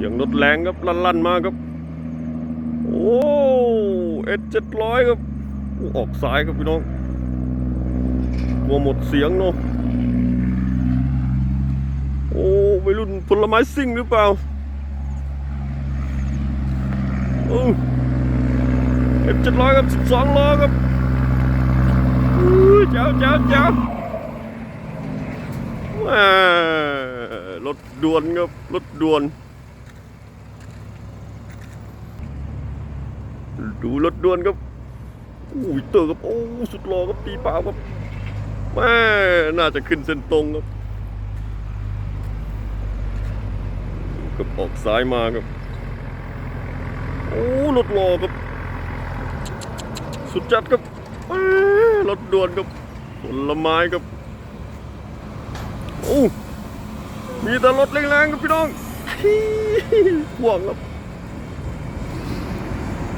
สียงรถแรงครับลั่นๆมาครับ โอ้เอสเจ็ดร้อยครับอออกซ้ายครับพี่น้องกลัวหมดเสียงเนาะโอ้ไม่รุ่นผลไม้ซิ่งหรือเปล่าเอฟเจ็ดร้อยครับสิบสองล้อครับเจ้าเจ้าเจ้าแหมรถด่วนครับรถด่วน ดูรถด่วนครับอู้ยเตอร์ครับโอ้สุดหล่อครับตีเปล่าครับแม่น่าจะขึ้นเส้นตรงครับกับออกซ้ายมาครับโอ้รถหล่อครับ สุดจัดครับแม่รถด่วนครับผลไม้ครับโอ้มีแต่รถแรงๆครับพี่น้องห่วงครับ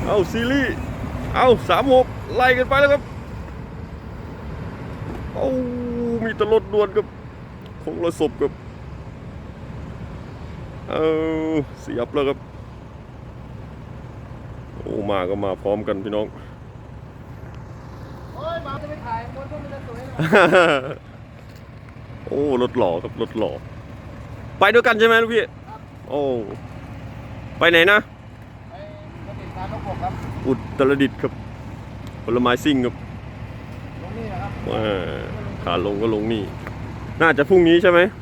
เอาซีรีส์เอาสามหกไล่กันไปแล้วครับเอามีตลดดวนครับคงระศพครับเอาเสียบแล้วครับโอ้มาก็มาพร้อมกันพี่น้องโอ้ยมาจะไปถ่ายบนพวกมันจะสวยโอ้รถหล่อครับรถหล่อไปด้วยกันใช่ไหมลูกพี่โอ้ไปไหนนะ ครับอุตรดิตถ์ครับผลไม้ซิ่งครับลงนี่นะครับว่าขาลงก็ลงนี่ น่าจะพรุ่งนี้ใช่ไหมค